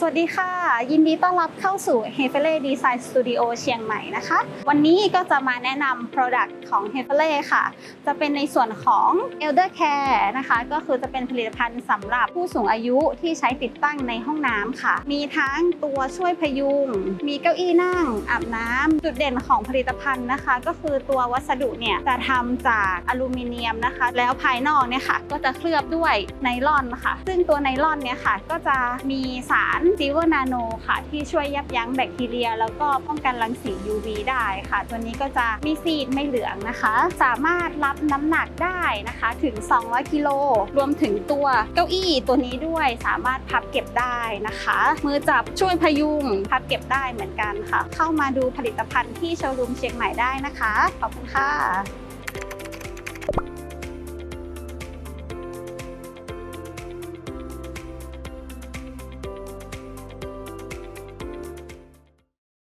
สวัสดีค่ะ ยินดีต้อนรับเข้าสู่ h e f e l e Design Studio เชียงใหม่นะคะ วันนี้ก็จะมาแนะนำ Product ของ h e f e l e ค่ะ จะเป็นในส่วนของ Elder Care นะคะ ก็คือจะเป็นผลิตภัณฑ์สำหรับผู้สูงอายุที่ใช้ติดตั้งในห้องน้ำค่ะ มีทั้งตัวช่วยพยุง มีเก้าอี้นั่ง อาบน้ำ จุดเด่นของผลิตภัณฑ์นะคะ ก็คือตัววัสดุเนี่ยจะทำจากอลูมิเนียมนะคะ แล้วภายนอกเนี่ยค่ะก็จะเคลือบด้วยไนลอนค่ะ ซึ่งตัวไนลอนเนี่ยค่ะก็จะมีสารซิลเวอร์นาโนค่ะ ที่ช่วยยับยั้งแบคทีเรีย แล้วก็ป้องกันรังสี UV ได้ค่ะ ตัวนี้ก็จะมีซีดไม่เหลืองนะคะ สามารถรับน้ำหนักได้นะคะถึง 200 กิโล รวมถึงตัวเก้าอี้ตัวนี้ด้วยสามารถพับเก็บได้นะคะ มือจับช่วยพยุงพับเก็บได้เหมือนกันค่ะ เข้ามาดูผลิตภัณฑ์ที่โชว์รูมเชียงใหม่ได้นะคะ ขอบคุณค่ะ